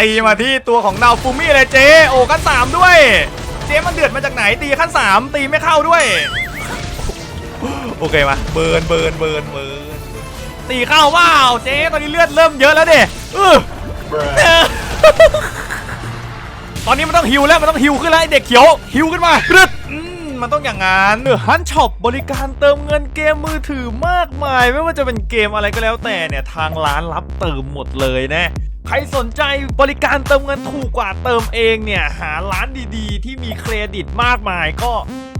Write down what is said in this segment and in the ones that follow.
ตีมาที่ตัวของดาวฟูมี่เลยเจโอ้ขั้นสามด้วย เจมันเดือดมาจากไหนตีขั้นสามตีไม่เข้าด้วย โอเคมาเบิร์นเบิร์นเบิร์นเบิร์นตีเข้าว้าวเจตอนนี้เลือดเริ่มเยอะแล้วเด็กตอนนี้มันต้องฮิวแล้วมันต้องฮิวขึ้นแล้วเด็กเขียวฮิวขึ้นมารึดมันต้องอย่างนั้นฮันช็อปบริการเติมเงินเกมมือถือมากมาย ไม่ว่าจะเป็นเกมอะไรก็แล้วแต่เนี่ยทางร้านรับเติมหมดเลยนะ ใครสนใจบริการเติมเงินถูกกว่าเติมเองเนี่ย หาร้านดีๆ ที่มีเครดิตมากมายก็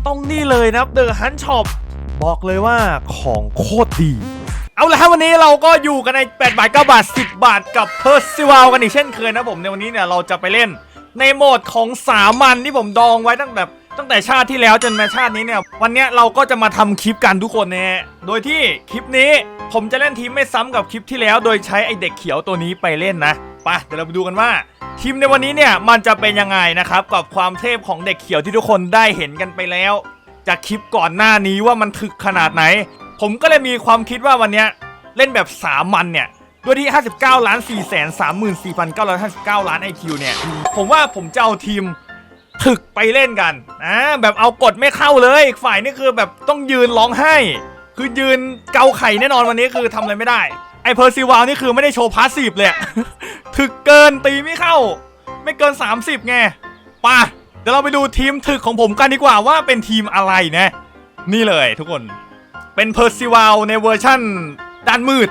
ต้องนี่เลยนะครับเดอะฮันช็อปบอกเลยว่าของโคตรดี เอาละครับวันนี้เราก็อยู่กันใน 8 บาท 9 บาท 10 บาทกับเพอร์ซิว l กันอีกเช่นเคยนะผมในวันนี้เนี่ยเราจะไปเล่นในโหมดของสามัญที่ผมดองไว้ตั้งแบบ ตั้งแต่ชาติที่แล้วจนมาชาตินี้เนี่ย วันเนี้ยเราก็จะมาทำคลิปกันทุกคนนะฮะโดยที่คลิปนี้ผมจะเล่นทีมไม่ซ้ำกับคลิปที่แล้ว โดยใช้ไอเด็กเขียวตัวนี้ไปเล่นนะไปเดี๋ยวเราไปดูกันว่า ทีมในวันนี้เนี่ยมันจะเป็นยังไงนะครับกับความเทพของเด็กเขียวที่ทุกคนได้เห็นกันไปแล้ว จากคลิปก่อนหน้านี้ว่ามันถึกขนาดไหน ผมก็เลยมีความคิดว่าวันเนี้ยเล่นแบบสามัญเนี่ยด้วยที่ 59 ล้าน4แสน34,959 ล้าน IQ เนี่ย ผมว่าผมจะเอาทีม ถึกไปเล่นกันนะแบบเอากดไม่เข้าเลยอีกฝ่ายนี่คือแบบต้องยืนร้องไห้ คือยืนเกาไข่แน่นอนวันนี้คือทำอะไรไม่ได้ ไอเพอร์ซิวานี่คือไม่ได้โชว์พาสซีฟเลยถึกเกินตีไม่เข้า ไม่เกิน 30ไงป่ะเดี๋ยวเราไปดูทีมถึกของผมกันดีกว่าว่าเป็นทีมอะไรนะ นี่เลยทุกคนเป็นเพอร์ซิวาในเวอร์ชั่นด้านมืด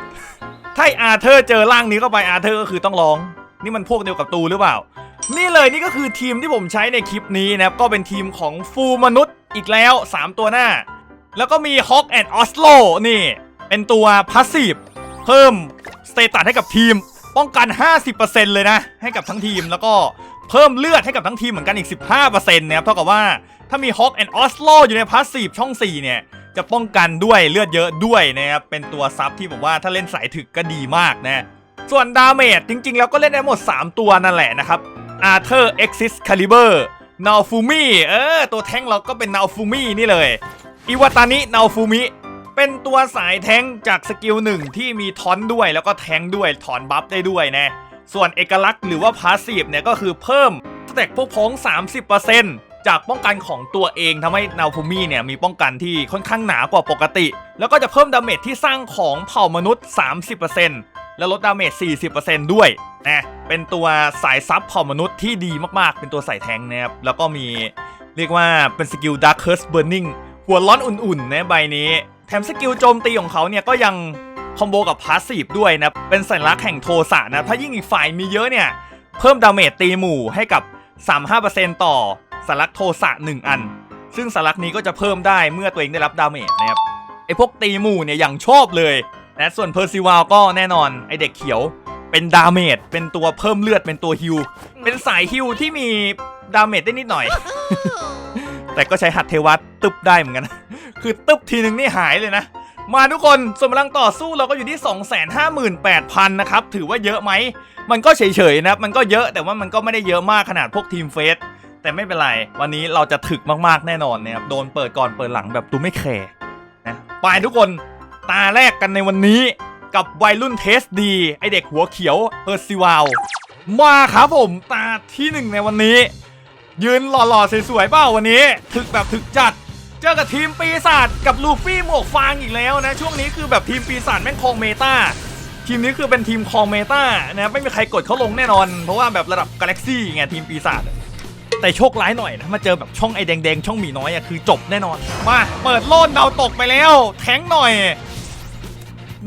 ถ้าอาเธอร์เจอร่างนี้เข้าไปอาเธอร์ก็คือต้องร้อง นี่มันพวกเดียวกับตูหรือเปล่า นี่เลยนี่ก็คือทีมที่ผมใช้ในคลิปนี้นะครับ ก็เป็นทีมของฟูมนุษย์อีกแล้ว 3 ตัวหน้า แล้วก็มีฮอกแอนด์ออสโลนี่ เป็นตัวพาสซีฟเพิ่มสเตตัสให้กับทีม ป้องกัน 50%เลยนะ ให้กับทั้งทีมแล้วก็เพิ่มเลือดให้กับทั้งทีมเหมือนกันอีก 15%นะครับเท่ากับว่าถ้ามีฮอกแอนด์ออสโลอยู่ในพาสซีฟช่อง 4 เนี่ย จะป้องกันด้วยเลือดเยอะด้วยนะครับเป็นตัวซับที่ผมว่าถ้าเล่นสายถึกก็ดีมากนะส่วนดาเมจจริง ๆ แล้วก็เล่นได้หมด 3 ตัวนั่นแหละนะครับ Arthur Exis Caliber นาฟูมิเออ ตัวแท้งเราก็เป็นนาฟูมินี่เลย อิวาตานินาฟูมิ เป็นตัวสายแท้งจากสกิลหนึ่งที่มีทอนด้วยแล้วก็แท้งด้วยถอนบัฟได้ด้วยนะ ส่วนเอกลักษณ์หรือว่าพาสซีฟเนี่ยก็คือเพิ่มสเต็กพวกพ้อง 30%จากป้องกันของตัวเองทำให้นาฟูมิเนี่ยมีป้องกันที่ค่อนข้างหนากว่าปกติ แล้วก็จะเพิ่มดาเมจที่สร้างของเผ่ามนุษย์ 30% แล้วลดดาเมจ 40%ด้วยนะเป็นตัวสายซับเผ่ามนุษย์ที่ดีมากๆ เป็นตัวสายแทงนะครับ แล้วก็มีเรียกว่าเป็นสกิล Dark Curse Burning หัวร้อนอุ่นๆนะใบนี้ แถมสกิลโจมตีของเขาเนี่ยก็ยังคอมโบกับพาสซีฟด้วยนะ เป็นสัญลักษณ์แห่งโทสะนะ ถ้ายิ่งอีกฝ่ายมีเยอะเนี่ย เพิ่มดาเมจตีหมู่ให้กับ 35%ต่อสัญลักษณ์โทสะ1 อัน ซึ่งสัญลักษณ์นี้ก็จะเพิ่มได้เมื่อตัวเองได้รับดาเมจนะครับไอพวกตีหมู่เนี่ยอย่างชอบเลย นะส่วนเพอร์ซิวาลก็แน่นอนไอเด็กเขียวเป็นดาเมจเป็นตัวเพิ่มเลือดเป็นตัวฮิวเป็นสายฮิวที่มีดาเมจได้นิดหน่อย แต่ก็ใช้หัดเทวัตตึบได้เหมือนกัน คือตึบทีนึงนี่หายเลยนะ มาทุกคนส่วนพลังต่อสู้เราก็อยู่ที่ 258,000 นะครับ ถือว่าเยอะไหม มันก็เฉยๆนะครับมันก็เยอะแต่ว่ามันก็ไม่ได้เยอะมากขนาดพวกทีมเฟสแต่ไม่เป็นไร วันนี้เราจะถึกมากๆแน่นอนนะครับโดนเปิดก่อนเปิดหลังแบบตูไม่แคร์นะไปทุกคน ตาแรกกันในวันนี้ กับวัยรุ่นเทสดี ไอเด็กหัวเขียวเออร์ซิวาวมาครับผมตาที่หนึ่งในวันนี้ ยืนหล่อๆสวยๆเปล่าวันนี้ ถึกแบบถึกจัด เจอกับทีมปีศาจกับลูฟี่หมวกฟางอีกแล้วนะ ช่วงนี้คือแบบทีมปีศาจแม่งคองเมตาทีมนี้คือเป็นทีมคองเมตานะไม่มีใครกดเขาลงแน่นอน เพราะว่าแบบระดับกาแล็กซี่ไงทีมปีศาจแต่โชคร้ายหน่อยนะมาเจอแบบช่องไอแดงๆ ช่องหมีน้อยอะคือจบแน่นอน มา เปิดโล่นดาวตกไปแล้ว แทงหน่อย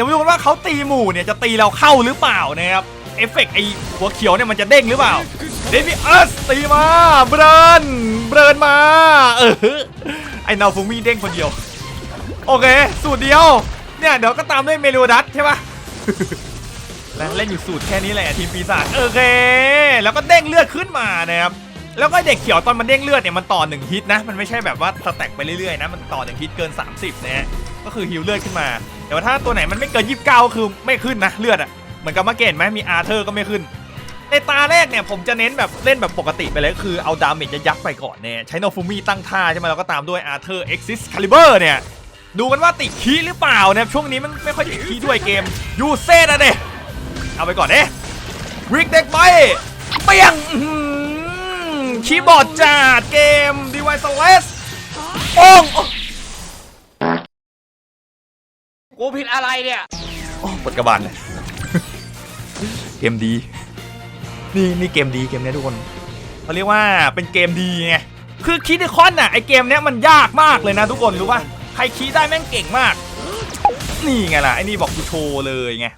ดี๋ยวมาดูกันว่าเขาตีหมู่เนี่ยจะตีเราเข้าหรือเปล่านะครับเอฟเฟกต์ไอหัวเขียวเนี่ยมันจะเด้งหรือเปล่าเดวิอัสตีมาเบรนเบรนมาเออไอนาฟูมี่เด้งคนเดียว โอเค สูตรเดียวเนี่ยเดี๋ยวก็ตามด้วยเมโลดัสใช่ปะแล้วเล่นอยู่สูตรแค่นี้แหละทีมปีศาจโอเค แล้วก็เด้งเลือดขึ้นมานะครับแล้วก็เด็กเขียวตอนมันเด้งเลือดเนี่ยมันต่อหนึ่งฮิตนะ มันไม่ใช่แบบว่าสแต็กไปเรื่อยๆนะ มันต่อหนึ่งฮิตเกิน 30นะฮะก็คือฮิวเลือดขึ้นมา แต่ว่าถ้าตัวไหนมันไม่เกิน 29 ก็คือไม่ขึ้นนะเลือดอะเหมือนกับมาเกนไหมมีอาร์เธอร์ก็ไม่ขึ้น ในตาแรกเนี่ยผมจะเน้นแบบเล่นแบบปกติไปเลยคือเอาดาเมจยักษ์ไปก่อนเนี่ยใช้โนฟูมิตั้งท่าใช่ไหมแล้วก็ตามด้วยอาร์เธอร์เอ็กซิสคาลิเบอร์เนี่ยดูกันว่าติดคีหรือเปล่าเนี่ยช่วงนี้มันไม่ค่อยติดคีด้วยเกมยูเซตอะเด้เอาไปก่อนเด้วิกเด็กไปเปียงคีย์บอร์ดจัดเกมดีไวซ์เลสป้ง กูผิดอะไรเนี่ยโอ้ปวดกระบาลเลยเกมดี นี่นี่เกมดีเกมเนี้ยทุกคนเขาเรียกว่าเป็นเกมดีไงคือคีดคอนน่ะไอเกมเนี้ยมันยากมากเลยนะทุกคนรู้ป่ะใครคีดได้แม่งเก่งมาก นี่ไงล่ะไอ้นี่บอกกูโชว์เลยไง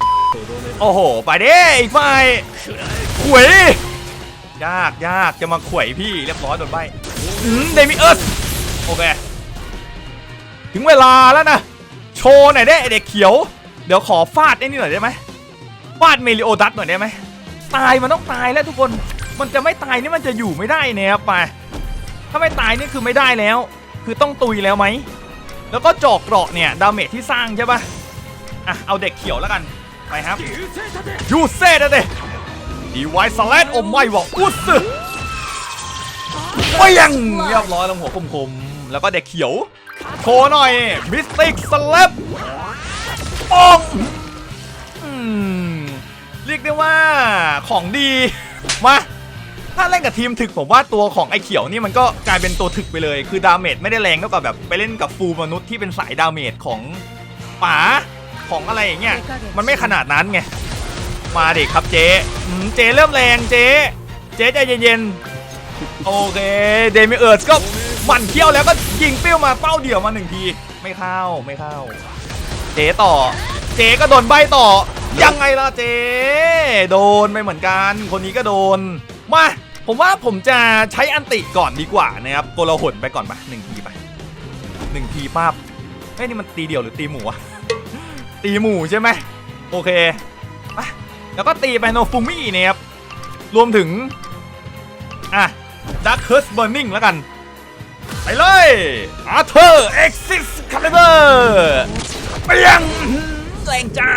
โอ้โห ไปเด้อีกฝ่ายขวยยากยากจะมาขวยพี่เรียบร้อยโดนใบเดมิเอิร์สโอเค ถึงเวลาแล้วนะ ชว์หน่อยได้เด็กเขียว เดี๋ยวขอฟาดไอ้นี่หน่อยได้ไหมฟาดเมลิโอดัสหน่อยได้ไหมตายมันต้องตายแล้วทุกคน มันจะไม่ตายนี่มันจะอยู่ไม่ได้นี่ครับไปถ้าไม่ตายนี่คือไม่ได้แล้ว คือต้องตุยแล้วไหมแล้วก็จอกเกราะเนี่ยดาเมจที่สร้างใช่ปะอะเอาเด็กเขียวแล้วกันไปครับยูเซ่เด้ดีไวสแลนโอไม่บอกอุสไม่ยังเรียบร้อยล้วหัวคมๆแล้วก็เด็กเขียว โชว์หน่อยมิสติกสแลปป้องเรียกได้ว่าของดี มาถ้าเล่นกับทีมถึกผมว่าตัวของไอ้เขียวนี่มันก็กลายเป็นตัวถึกไปเลย คือดาเมจไม่ได้แรงเท่ากับแบบไปเล่นกับฟูลมนุษย์ที่เป็นสายดาเมจของป๋าของอะไรอย่างเงี้ยมันไม่ขนาดนั้นไง มาดิครับเจ๊เจ๊เริ่มแรงเจ๊ เจ๊ใจเย็นๆโอเค เดมิเอิร์สก็ มั่นเขี้ยวแล้วก็ยิงเปี้ยวมาเป้าเดี่ยวมาหนึ่งที ไม่เข้าไม่เข้า เจ๊ต่อ เจ๊ก็โดนใบต่อ ยังไงล่ะเจ๊โดนไปเหมือนกัน คนนี้ก็โดน มา ผมว่าผมจะใช้อันติก่อนดีกว่านะครับโกลาหนไปก่อนปะหนึ่งทีไปหนึ่งทีป้าบเอ้ยนี่มันตีเดี่ยวหรือตีหมูวะตีหมูใช่ไหมโอเคไปแล้วก็ตีไปโนฟูมี่นี่ยครับรวมถึง อะดักเคิร์สเบอร์นิงแล้วกัน ไปเลยอาเธอร์เอ็กซิสคาลิเบอร์ไปยังอื้อหือแรงจ้า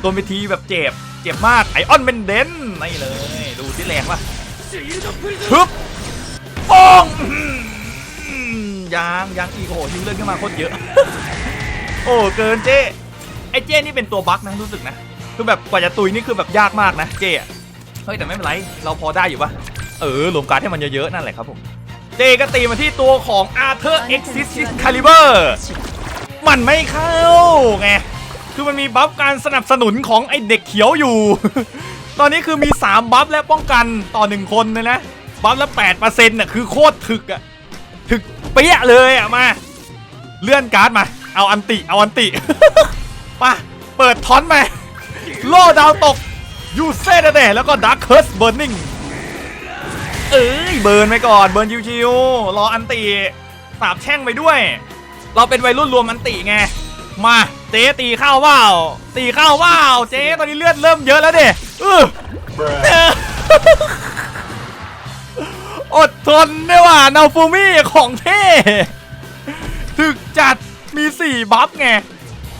โดนไปทีแบบเจ็บ เจ็บมากไอออนเป็นเดนนี่เลย ดูที่แรงปะฮึบป้องยางยางอีโอ้โหฮิวเลื่อนขึ้นมาโคตรเยอะ โอ้ เกินเจ้ไอเจ้นี่เป็นตัวบั๊กนะรู้สึกนะ คือแบบกว่าจะตุยนี่คือแบบยากมากนะเจ้เฮ้ยแต่ไม่เป็นไร เราพอได้อยู่ปะเออรวมการดให้มันเยอะๆนั่นแหละครับผม เจก็ตีมาที่ตัวของ Arthur Exis Caliber มันไม่เข้าไง คือมันมีบัฟการสนับสนุนของไอเด็กเขียวอยู่ ตอนนี้คือมี 3 บัฟและป้องกันต่อ 1 คนเลยนะ บัฟละ8%น่ะคือโคตรถึกอะถึกเปี้ยเลยอะมา เลื่อนการ์ดมา เอาอันติ เอาอันติไปเปิดทอนมา โล่ดาวตกยูเซ่เดแล้วก็ดักเคิร์สเบิร์นิง เอ้ยเบิร์นไปก่อนเบิร์นชิวๆรออันติสาบแช่งไปด้วย เราเป็นวัยรุ่นรวมอันติไงมาเจ๊ตีเข้าว่าวตีเข้าว่าวเจ๊ตอนนี้เลือดเริ่มเยอะแล้วเด้เอออดทนได้ว่านาฟูมี่ของเท่ถึกจัดมี 4 บัฟไง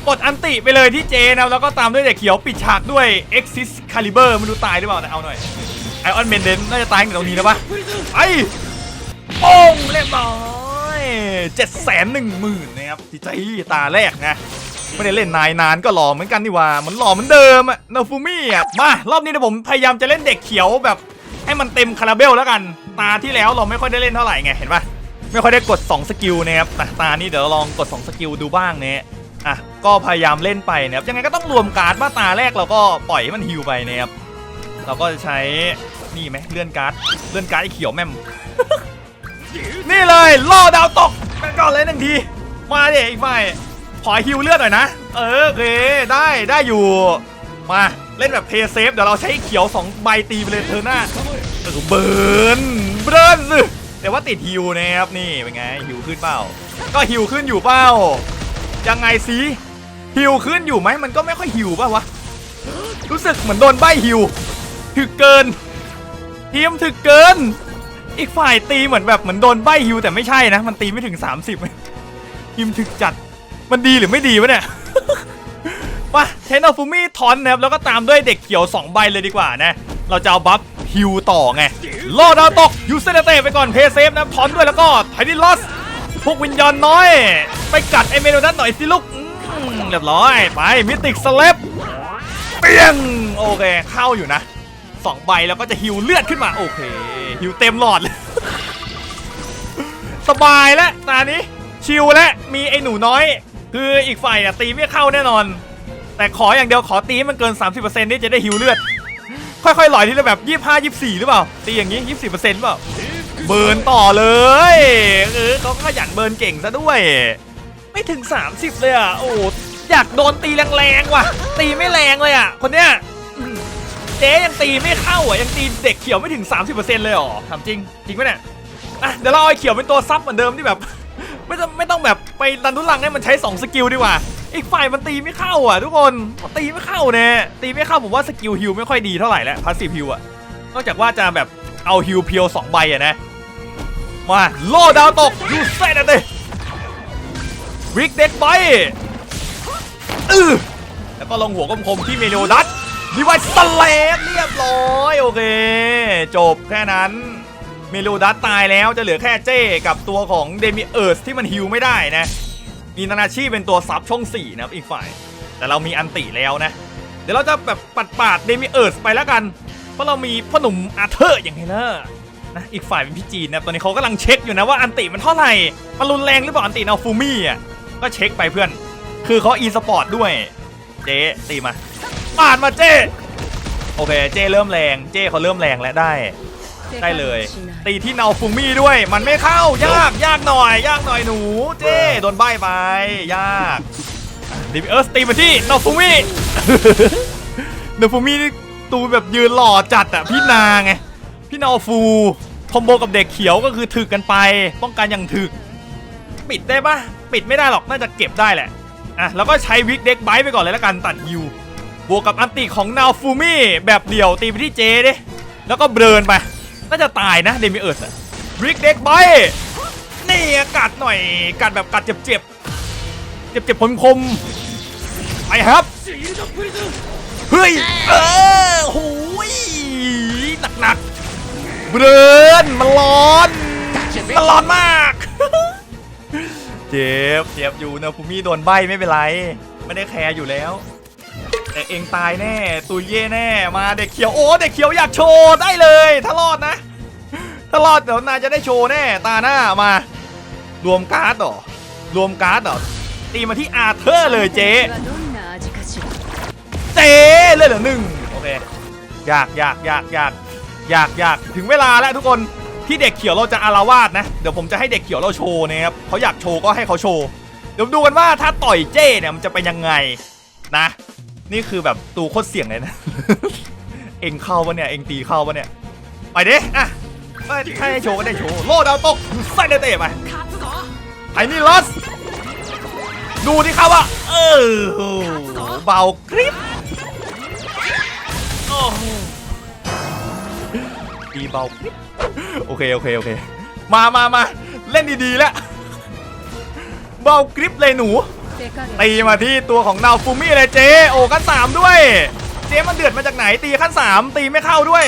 กดอันติไปเลยที่เจนะแล้วก็ตามด้วยเด็กเขียวปิดฉากด้วย Exis Caliber ไม่รู้ตายหรือเปล่าแต่เอาหน่อย อออนเมนเดนน่าจะตายตั้งแต่ตรงนี้แล้วปะไอโป้งเรียบร้อยเจ็ดแสนหนึ่งหมื่นนะครับที่ใจตาแรกนะไม่ได้เล่นนายนานก็หล่อเหมือนกันนี่ว่ามันหล่อเหมือนเดิมอะนาฟูมี่อะมารอบนี้เดี๋ยวผมพยายามจะเล่นเด็กเขียวแบบ ให้มันเต็มคาราเบลแล้วกัน ตาที่แล้วเราไม่ค่อยได้เล่นเท่าไหร่ไงเห็นปะไม่ค่อยได้กด 2 สกิลนะครับแต่ตานี้เดี๋ยวลองกด 2 สกิลดูบ้างเนี่ยอะก็พยายามเล่นไปนะครับยังไงก็ต้องรวมการ์ดว่าตาแรกเราก็ปล่อยให้มันฮิวไปนะครับเราก็จะใช้ นี่ไหมเลื่อนการ์ดเลื่อนการ์ดไอ้เขียวแม่ม นี่เลยล่อดาวตกไปก่อนเลยหนึ่งที มาเดี๋ยวอีกฝ่ายขอฮิวเลือดหน่อยนะ เออโอเคได้ได้อยู่ มาเล่นแบบเพย์เซฟเดี๋ยวเราใช้เขียว2ใบตีไปเลยเธอหน้าเออเบิร์นเบิร์นสิแต่ว่าติดฮิวนะครับนี่เป็นไงฮิวขึ้นเปล่า ก็ฮิวขึ้นอยู่เปล่ายังไงสิฮิวขึ้นอยู่ไหมมันก็ไม่ค่อยฮิวป่ะวะรู้สึกเหมือนโดนใบฮิวถึกเกิน ทีมถึกเกิน อีกฝ่ายตีเหมือนแบบเหมือนโดนใบฮิวแต่ไม่ใช่นะ มันตีไม่ถึง 30ทีมถึกจัด มันดีหรือไม่ดีวะเนี่ยมาเทนอฟูมี่ทอนนะครับแล้วก็ตามด้วยเด็กเขียว 2 ใบเลยดีกว่านะ เราจะเอาบัฟฮิวต่อไงล่อดาวตกยูเซเนเตไปก่อนเพย์เซฟนะทอนด้วยแล้วก็ไทดิลอสพวกวิญญาณน้อย ไปกัดไอเมโนดันหน่อยสิลูกเรียบร้อย ไปมิติกสเลปเปียงโอเคเข้าอยู่นะ สองใบแล้วก็จะฮิวเลือดขึ้นมาโอเคฮิวเต็มหลอดเลยสบายแล้วตานี้ชิลแล้วมีไอ้หนูน้อย คืออีกฝ่ายอะตีไม่เข้าแน่นอน แต่ขออย่างเดียวขอตีมันเกิน 30%นี่จะได้ฮิวเลือด ค่อยๆหลอยทีละแบบ25 24 หรือเปล่า ตีอย่างนี้20%เปล่าเบิร์นต่อเลยเออเขาขยันเบิร์นเก่งซะด้วย ไม่ถึง 30 เลยอะโอ้อยากโดนตีแรงๆว่ะ ตีไม่แรงเลยอะคนเนี้ย เจ๊ยังตีไม่เข้าอะยังตีเด็กเขียวไม่ถึง 30%เลยเหรอถามจริง จริงปะเนี่ยอะเดี๋ยวเราเอาไอ้เขียวเป็นตัวซับเหมือนเดิมที่แบบ ไม่ต้องไม่ต้องแบบไปดันทุลังให้มันใช้ 2 สกิลดีกว่า อีกฝ่ายมันตีไม่เข้าอะ ทุกคนมันตีไม่เข้าเนี่ยตีไม่เข้าผมว่าสกิลฮิลไม่ค่อยดีเท่าไหร่แล้วพาสซีฟฮิลอะนอกจากว่าจะแบบเอาฮิลเพียวสองใบอะนะมาโลดาวตกยูเซนเตวิกเด็กไบอือแล้วก็ลงหัวคมๆที่เมโลดัต ดีไวสเลฟเรียบร้อยโอเค จบแค่นั้นเมโลดัตตายแล้วจะเหลือแค่เจ้กับตัวของเดมิเอิร์สที่มันฮิลไม่ได้นะมีนานาชิเป็นตัวซับช่อง 4 นะครับอีกฝ่าย แต่เรามีอันติแล้วนะ เดี๋ยวเราจะแบบปัดปาดเดมิเอิร์สไปแล้วกัน เพราะเรามีพ่อหนุ่มอาเธอร์อย่างไงล่ะนะอีกฝ่ายเป็นพี่จีนนะตอนนี้เขากำลังเช็คอยู่นะว่าอันติมันเท่าไหร่มันรุนแรงหรือเปล่าอันตินาฟูมี่อะก็เช็คไปเพื่อน คือเขาอีสปอร์ตด้วย เจ๊ตีมา ปาดมาเจ๊โอเคเจ๊เริ่มแรงเจ๊เขาเริ่มแรงแล้วได้ ได้เลย ตีที่เนาฟูมี่ด้วย มันไม่เข้ายากยากหน่อย ยากหน่อยหนู เจ้โดนใบไป ยากดิเอิร์สตีมาที่เนาฟูมี่เนาฟูมี่นี่ตูแบบยืนหล่อจัดอะพี่นาไงพี่นาฟูคอมโบกับเด็กเขียวก็คือถึกกันไป ป้องกันอย่างถึก ปิดได้ปะปิดไม่ได้หรอกน่าจะเก็บได้แหละอะแล้วก็ใช้วิกเด็กไบต์ไปก่อนเลยแล้วกันตัดฮิว บวกกับอันติของนาฟูมี่แบบเดี่ยวตีไปที่เจดิแล้วก็เบิร์นไปน่าจะตายนะเดมิเอิร์สวิกเด็กไบต์นี่กัดหน่อยกัดแบบกัดเจ็บเจ็บเจ็บเจ็บคมคมไปครับเฮ้ยเออโหยหนักหนักๆเบิร์นมันร้อนมันร้อนมากเจ็บเจ็บอยู่นะภูมิโดนใบไม่เป็นไร ไม่ได้แคร์อยู่แล้ว แต่เองตายแน่ตุยเย่แน่มาเด็กเขียวโอ้เด็กเขียวอยากโชว์ได้เลย ถ้ารอดนะ ถ้ารอดเดี๋ยวนายจะได้โชว์แน่ตาหน้ามารวมการ์ดหรอรวมการ์ดหรอตีมาที่อาเธอร์เลยเจ๊เจ๊เลยเหรอหนึ่งโอเคอยากอยากอยากอยากอยากอยากถึงเวลาแล้วทุกคนที่เด็กเขียวเราจะอารวาสนะเดี๋ยวผมจะให้เด็กเขียวเราโชว์นะครับเขาอยากโชว์ก็ให้เขาโชว์เดี๋ยวดูกันว่าถ้าต่อยเจ้เนี่ยมันจะเป็นยังไงนะ นี่คือแบบตูโคตรเสี่ยงเลยนะ เอ็งเข้าปะเนี่ย เอ็งตีเข้าปะเนี่ย ไปเด้อะไปใครให้โชว์ก็ได้โชว์ โลดาวตกใส่เดเตะไปไอ้นี่ลอสดูที่เขาอะเออเบาคลิปดีเบาคลิปโอเค โอเค โอเค มามามาเล่นดี ๆ แล้ว เบาคลิปเลยหนู ตีมาที่ตัวของนาวฟูมี่เลยเจโอ้ขั้นสามด้วย เจมันเดือดมาจากไหนตีขั้นสามตีไม่เข้าด้วย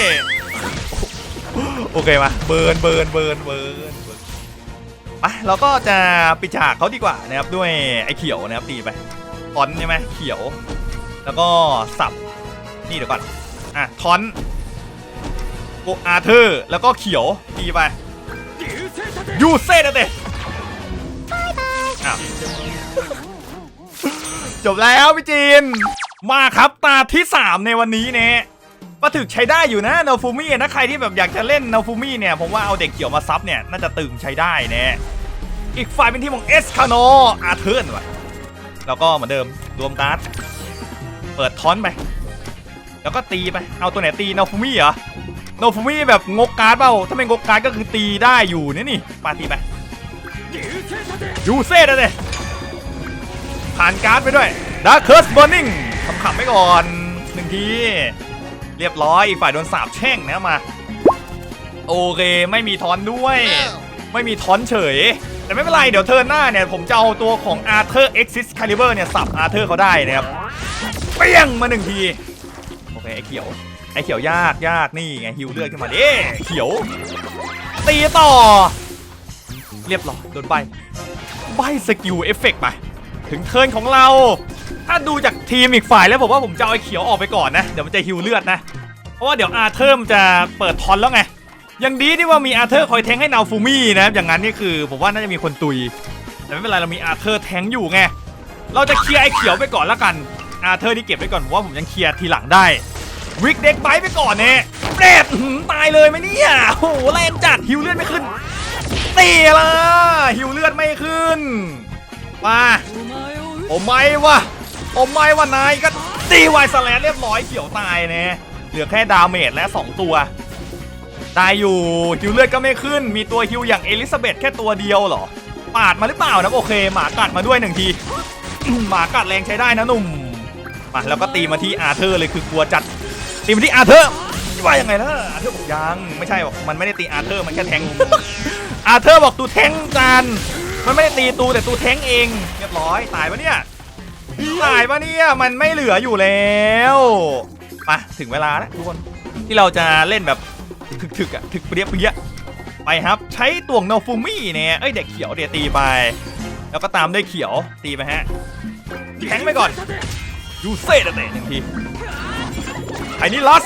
โอเคมาเบิร์นเบิร์นเบิร์นเบิร์นเบิร์นไปเราก็จะปิดฉากเขาดีกว่านะครับด้วยไอ้เขียวนะครับตีไปทอนใช่ไหมเขียว แล้วก็สับนี่เดี๋ยวก่อนอะทอนโกอาเธอร์ แล้วก็เขียวตีไปยูเซ่นะเต้อ้าว จบแล้วพี่จีน มาครับตาที่ 3 ในวันนี้เนี่ยก็ถึกใช้ได้อยู่นะนาฟูมี่นะใครที่แบบอยากจะเล่นนาฟูมี่เนี่ยผมว่าเอาเด็กเขียวมาซับเนี่ยน่าจะตึงใช้ได้แน่อีกฝ่ายเป็นทีมของเอสคาโนอาเทิร์นว่ะแล้วก็เหมือนเดิมรวมการ์ดเปิดทอนไป แล้วก็ตีไป เอาตัวไหนตีนาฟูมี่เหรอนาฟูมี่แบบงกการ์ดเปล่าถ้าไม่งกการ์ดก็คือตีได้อยู่นี่นี่ปาตีไปยูเซ่เลย ผ่านการ์ดไปด้วยดาร์คเคิร์สเบอร์นิงขำๆไปก่อนหนึ่งทีเรียบร้อยอีกฝ่ายโดนสาบแช่งนะมา โอเคไม่มีทอนด้วย ไม่มีทอนเฉย แต่ไม่เป็นไรเดี๋ยวเทิร์นหน้าเนี่ย ผมจะเอาตัวของ Arthur Exis Caliber เนี่ย สับ Arthur เขาได้นะครับเปี้ยงมาหนึ่งที โอเค ไอ้เขียว ไอ้เขียวยากยากนี่ไงฮิวเลือดขึ้นมาดิเขียว ตีต่อ เรียบร้อยโดนใบใบสกิลเอฟเฟกต์ไป ถึงเทิร์นของเรา ถ้าดูจากทีมอีกฝ่ายแล้วผมว่าผมจะเอาไอ้เขียวออกไปก่อนนะ เดี๋ยวมันจะฮิวเลือดนะ เพราะว่าเดี๋ยวอาเทอร์มจะเปิดทอนแล้วไง ยังดีที่ว่ามีอาเธอร์คอยแทงให้นาวฟูมี่นะ อย่างนั้นนี่คือผมว่าน่าจะมีคนตุย แต่ไม่เป็นไรเรามีอาเธอร์แทงอยู่ไง เราจะเคลียร์ไอ้เขียวไปก่อนละกัน อาเธอร์นี่เก็บไว้ก่อนผมว่าผมยังเคลียร์ทีหลังได้ วิกเด็กไบไปก่อนเนี่ยเปรตตายเลยไหมเนี่ยโอ้โหแรงจัดฮิวเลือดไม่ขึ้นตีละฮิวเลือดไม่ขึ้นมา โอ้ไม่วะโอ้ไม่วะนายก็ตีไวสแลนเรียบร้อยเขียวตายเนี่ยเหลือแค่ดาเมจและ 2 ตัวตายอยู่ฮิวเลือดก็ไม่ขึ้น มีตัวฮิวอย่างเอลิซาเบธแค่ตัวเดียวเหรอปาดมาหรือเปล่านะโอเค หมากัดมาด้วยหนึ่งทีหมากัดแรงใช้ได้นะหนุ่มมาแล้วก็ตีมาที่อาเธอร์เลยคือกลัวจัดตีมาที่อาเธอร์ว่ายังไงล่ะอาเธอร์บอกยังไม่ใช่บอกมันไม่ได้ตีอาเธอร์มันแค่แทงอาเธอร์บอกตูแทงกัน มันไม่ได้ตีตูแต่ตูแทงเอง เรียบร้อยตายปะเนี่ยตายปะเนี่ยมันไม่เหลืออยู่แล้วมาถึงเวลาแล้วทุกคนที่เราจะเล่นแบบถึกๆอะถึกเปรี้ยเปรียไปครับ ใช้ตวงโนฟูมี่เนี่ยเอ้ยเด็กเขียวเดี๋ยวตีไป แล้วก็ตามด้วยเขียวตีไปฮะแทงไปก่อนยูเซ่เตะหนึ่งทีไอ้นี่ลัส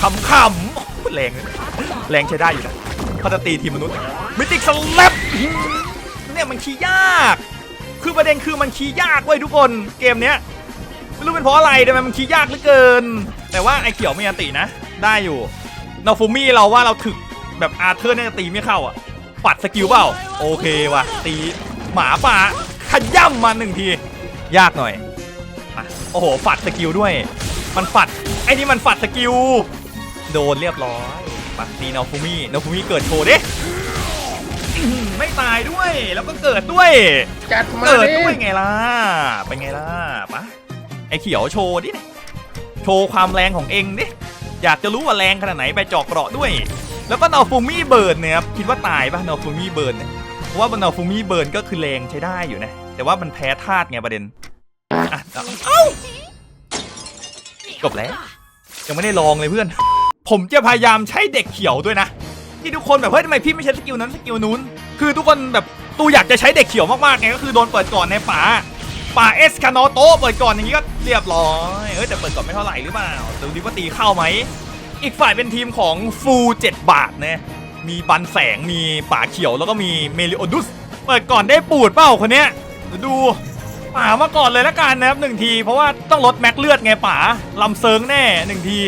ขำขำแรงแรงใช้ได้อยู่นะเขาจะตีทีมมนุษย์มิติกสแลป เนี่ยมันขี้ยาก คือประเด็นคือมันคีย์ยากเว้ยทุกคนเกมเนี้ยไม่รู้เป็นเพราะอะไรทำไมมันคีย์ยากเหลือเกิน แต่ว่าไอ้เขียวมีอตินะ ได้อยู่นอฟูมี่เราว่าเราถึกแบบอาร์เธอร์น่าจะตีไม่เข้าอะ ปัดสกิลเปล่า โอเคว่ะตีหมาป่าขย่ำมาหนึ่งที ยากหน่อยอโอ้โหฝัดสกิลด้วย มันฝัดไอ้นี่มันฝัดสกิลโดนเรียบร้อยมานี่นอฟูมี่นอฟูมี่เกิดโชว์ดิ ไม่ตายด้วย แล้วก็เกิดด้วย จัดมาเกิดดิด้วยไงล่ะ เป็นไงล่ะปะไอเขียวโชว์ดิเนี่ยโชว์ความแรงของเองดิ อยากจะรู้ว่าแรงขนาดไหนไปเจอกเกราะด้วย แล้วก็นอฟูมี่เบิร์นเนี่ยครับคิดว่าตายปะนอฟูมี่เบิร์นเนี่ยเพราะว่าบนนอฟูมี่เบิร์นก็คือแรงใช้ได้อยู่นะ แต่ว่ามันแพ้ธาตุไงประเด็นอะเอาเอ้าจบแล้ว ยังไม่ได้ลองเลยเพื่อน ผมจะพยายามใช้เด็กเขียวด้วยนะ ที่ทุกคนแบบเฮ้ยทำไมพี่ไม่ใช้สกิลนั้นสกิลนู้น คือทุกคนแบบตูอยากจะใช้เด็กเขียวมากๆไงก็คือโดนเปิดก่อนในป่าป่าเอสคาโนโตเปิดก่อนอย่างนี้ก็เรียบร้อยเอ้ยแต่เปิดก่อนไม่เท่าไหร่หรือเปล่าดูดิว่าตีเข้าไหมอีกฝ่ายเป็นทีมของฟู7บาทนะมีบันแสงมีป่าเขียวแล้วก็มีเมลิโอดุสเปิดก่อนได้ปูดเปล่าคนเนี้ยดูป่ามาก่อนเลยละกันนะครับหนึ่งที เพราะว่าต้องลดแม็กเลือดไงป่าลำเซิงแน่หนึ่งที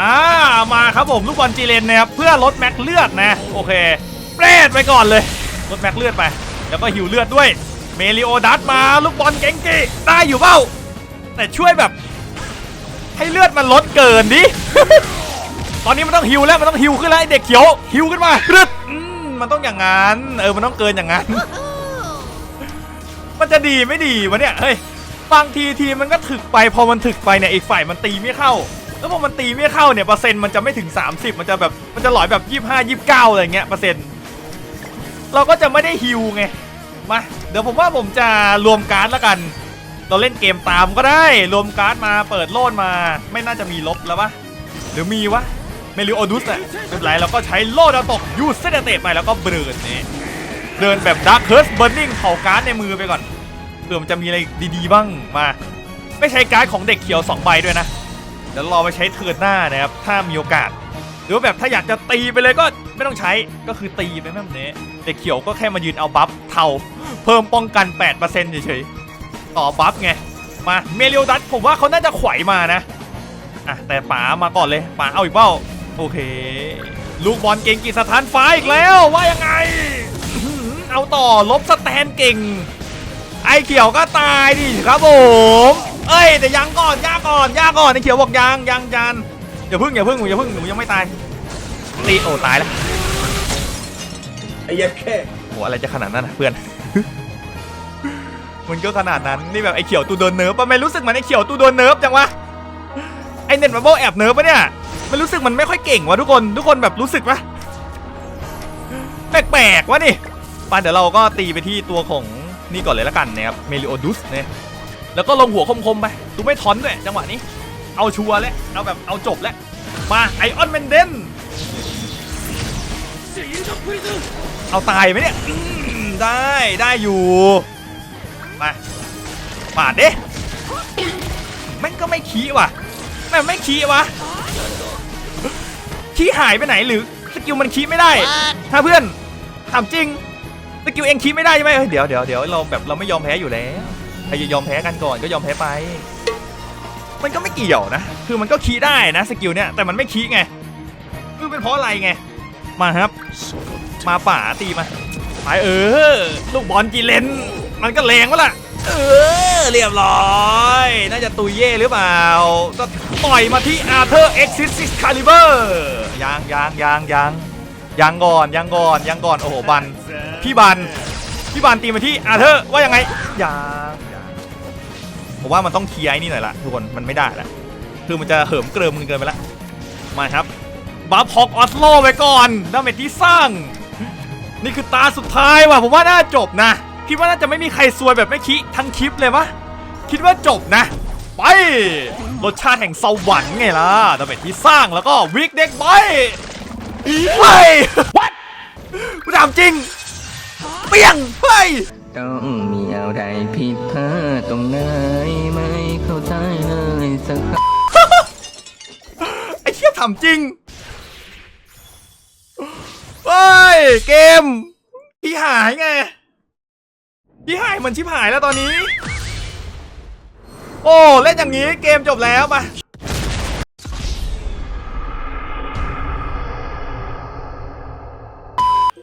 อ่ามาครับผมลูกบอลจีเลนนะครับเพื่อลดแม็กเลือดนะโอเคเปรดไปก่อนเลยลดแม็กเลือดไป แล้วก็หิวเลือดด้วยเมลิโอดัสมาลูกบอลเก่งกีได้อยู่เปล่าแต่ช่วยแบบ ให้เลือดมันลดเกินดิตอนนี้มันต้องหิวแล้วมันต้องหิวขึ้นแล้วไอเด็กเขียวหิวขึ้นมารึดอืมมันต้องอย่างนั้นเออมันต้องเกินอย่างนั้น มันจะดีไม่ดีวะเนี่ยเฮ้ยบางทีทีมันก็ถึกไปพอมันถึกไปเนี่ยอีกฝ่ายมันตีไม่เข้า แล้วพอมันตีไม่เข้าเนี่ยเปอร์เซ็นต์มันจะไม่ถึง 30 มันจะแบบมันจะหลอยแบบ 25 29อะไรเงี้ยเปอร์เซ็นต์เราก็จะไม่ได้ฮิวไงมาเดี๋ยวผมว่าผมจะรวมการ์ดแล้วกัน เราเล่นเกมตามก็ได้รวมการ์ดมาเปิดโลดมา ไม่น่าจะมีลบแล้วปะหรือมีวะเมลิโอดุสอะไม่เป็นไรเราก็ใช้โลดเอาตกยูเซเดเตไปแล้วก็เบิร์นเนี่เดินแบบดาร์คเคิร์สเบิร์นิงเผาการ์ดในมือไปก่อนเผื่อมันจะมีอะไรดีๆบ้างมา ไม่ใช้การ์ดของเด็กเขียว2ใบด้วยนะ เดี๋ยวรอไปใช้เทิร์นหน้านะครับ ถ้ามีโอกาส หรือว่าแบบถ้าอยากจะตีไปเลยก็ไม่ต้องใช้ ก็คือตีไปแบบนี้เด็กเขียวก็แค่มายืนเอาบัฟเทาเพิ่มป้องกัน 8%เฉยๆ ต่อบัฟไง มาเมเรียลดัตผมว่าเขาน่าจะไขวมานะ อะ แต่ป๋ามาก่อนเลยป๋าเอาอีกเป้า โอเค ลูกบอลเก่งกีสถานฟ้าอีกแล้ว ว่ายังไง เอาต่อลบสแตนเก่ง ไอเขียวก็ตายดิครับผม เอ้ยแต่ยังก่อนย่าก่อนย่าก่อนไอเขียวบอกยังยังจานอย่าพึ่งอย่าพึ่งหนูอย่าพึ่งหนูยังไม่ตายตีโอ้ตายแล้วไอ้ยัดแค่โหอะไรจะขนาดนั้นนะเพื่อน มันก็ขนาดนั้นนี่แบบไอเขียวตูโดนเนิร์ฟปะไม่รู้สึกเหมือนไอเขียวตูโดนเนิร์ฟจังวะไอเน็ตมาโบแอบเนิร์ฟปะเนี่ยมันรู้สึกมันไม่ค่อยเก่งวะทุกคนทุกคนแบบรู้สึกปะแปลกๆวะนี่ไปเดี๋ยวเราก็ตีไปที่ตัวของนี่ก่อนเลยละกันนะครับเมลิโอดุสเนี่ย แล้วก็ลงหัวคมๆไปดูไม่ทอนด้วยจังหวะนี้ เอาชัวร์แล้วเอาแบบเอาจบแล้วมาไอออนเมนเดนเอาตายไหมเนี่ยอืมได้ได้อยู่มาปาดดิแม่งก็ไม่ขี้ว่ะแม่งไม่ขี้วะขี้หายไปไหนหรือสกิลมันขี้ไม่ได้ ถ้าเพื่อนถามจริงสกิลเองขี้ไม่ได้ใช่ไหมเอ้ยเดี๋ยวเดี๋ยวเดี๋ยวเราแบบเราไม่ยอมแพ้อยู่แล้วใค รจะยอมแพ้กันก่อนก็ยอมแพ้ไป มันก็ไม่เกี่ยวนะ คือมันก็ขี้ได้นะสกิลเนี้ยแต่มันไม่ขี้ไงคือเป็นเพราะอะไรไง มาครับ มาป่าตีมาไปเออ ลูกบอลจีเลน มันก็แรงวะล่ะ เออ เรียบร้อย น่าจะตุยเย่หรือเปล่าก็ต่อยมาที่อาร์เธอร์เอ็กซิสซิสคาลิเบอร์ยางยางยางยางยางก่อนยางก่อนยางก่อน โอ้โหบัน พี่บัน พี่บันตีมาที่อาร์เธอร์ว่ายังไงยางยาง ผมว่ามันต้องเคลียร์ไอ้นี่หน่อยละทุกคนมันไม่ได้ละคือมันจะเหิมเกริมเกินไปละมาครับบัฟฮอกออสโลไว้ก่อนดาเมจที่สร้าง นี่คือตาสุดท้ายว่ะผมว่าน่าจบนะ คิดว่าน่าจะไม่มีใครซวยแบบไม่คิทั้งคลิปเลยมะคิดว่าจบนะ ไปรสชาติแห่งสวรรค์ไงล่ะดาเมจที่สร้างแล้วก็วิกเด็กไปไป what กูถามจริง เปี้ยงไป ต้องมีอะไรผิดพลาดตรงไหนไม่เข้าใจเลยสักครั้งไอ้เชี่ยถามจริงเฮ้ยเกม พี่หายไง พี่หายมือนชิบหายแล้วตอนนี้ โอ้ เล่นอย่างนี้เกมจบแล้วมา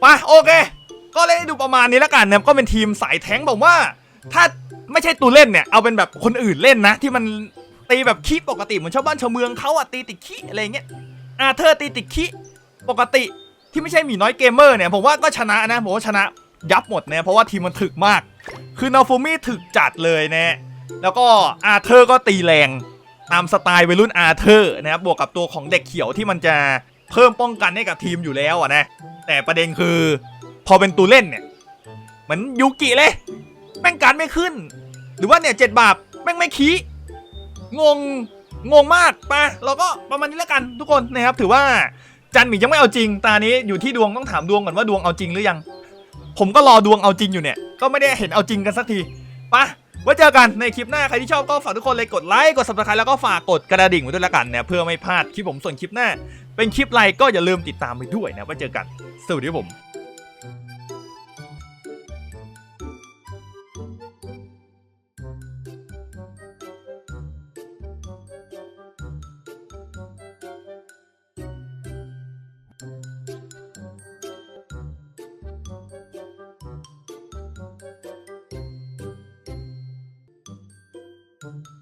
มาโอเค ก็เล่นให้ดูประมาณนี้แล้วกันเนี่ยก็เป็นทีมสายแท้งบอกว่า ถ้าไม่ใช่ตัวเล่นเนี่ยเอาเป็นแบบคนอื่นเล่นนะ ที่มันตีแบบขี้ปกติเหมือนชาวบ้านชาวเมืองเขาอะตีติดขี้อะไรเงี้ยอาเธอร์ตีติดขี้ปกติที่ไม่ใช่หมีน้อยเกมเมอร์เนี่ยผมว่าก็ชนะนะผมว่าชนะยับหมดเนี่ยเพราะว่าทีมมันถึกมาก คือนาฟูมี่ถึกจัดเลยนะแล้วก็อาเธอร์ก็ตีแรงตามสไตล์วัยรุ่นอาเธอร์นะครับบวกกับตัวของเด็กเขียวที่มันจะเพิ่มป้องกันให้กับทีมอยู่แล้วอะนะแต่ประเด็นคือ พอเป็นตัวเล่นเนี่ยเหมือนยูกิเลย แม่งการไม่ขึ้น หรือว่าเนี่ยเจ็ดบาปแม่งไม่คีงงงงมากปะเราก็ประมาณนี้แล้วกันทุกคนนะครับ ถือว่าจันหมียังไม่เอาจริง ตานี้อยู่ที่ดวงต้องถามดวงก่อนว่าดวงเอาจริงหรือยัง ผมก็รอดวงเอาจริงอยู่เนี่ย ก็ไม่ได้เห็นเอาจริงกันสักทีปะไว้เจอกันในคลิปหน้า ใครที่ชอบก็ฝากทุกคนเลยกดไลค์กด subscribe แล้วก็ฝากกดกระดิ่งไว้ด้วยละกันเนี่ยเพื่อไม่พลาดคลิปผมส่วนคลิปหน้า เป็นคลิปอะไรก็อย่าลืมติดตามไปด้วยนะไว้เจอกันสวัสดีผม casa